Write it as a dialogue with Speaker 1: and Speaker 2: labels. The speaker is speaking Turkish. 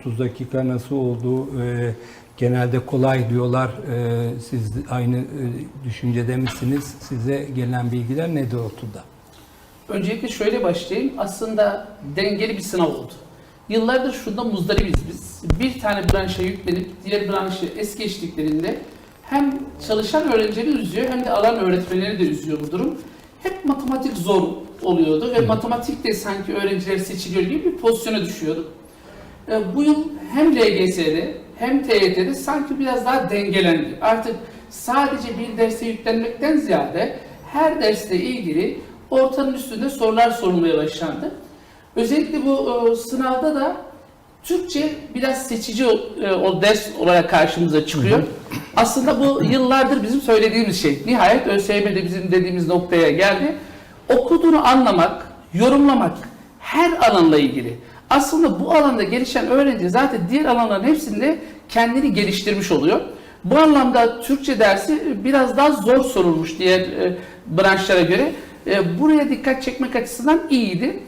Speaker 1: 30 dakika nasıl oldu? Ee, genelde kolay diyorlar. Ee, siz aynı e, düşüncede misiniz? Size gelen bilgiler ne doğrultuda?
Speaker 2: Öncelikle şöyle başlayayım. Aslında dengeli bir sınav oldu. Yıllardır şunda muzdaribiz biz. Bir tane branşa yüklenip diğer branşı es geçtiklerinde hem çalışan öğrencileri üzüyor hem de alan öğretmenleri de üzüyor bu durum. Hep matematik zor oluyordu ve matematik de sanki öğrenciler seçiliyor gibi bir pozisyona düşüyorduk. E, Bu yıl hem LGS'de hem TYT'de sanki biraz daha dengelendi. Artık sadece bir derse yüklenmekten ziyade her dersle ilgili ortanın üstünde sorular sorulmaya başlandı. Özellikle bu e, sınavda da Türkçe biraz seçici e, o ders olarak karşımıza çıkıyor. Aslında bu yıllardır bizim söylediğimiz şey. Nihayet ÖSYM'de bizim dediğimiz noktaya geldi. Okuduğunu anlamak, yorumlamak her alanla ilgili. Aslında bu alanda gelişen öğrenci zaten diğer alanların hepsinde kendini geliştirmiş oluyor. Bu anlamda Türkçe dersi biraz daha zor sorulmuş diğer e, branşlara göre. E, buraya dikkat çekmek açısından iyiydi.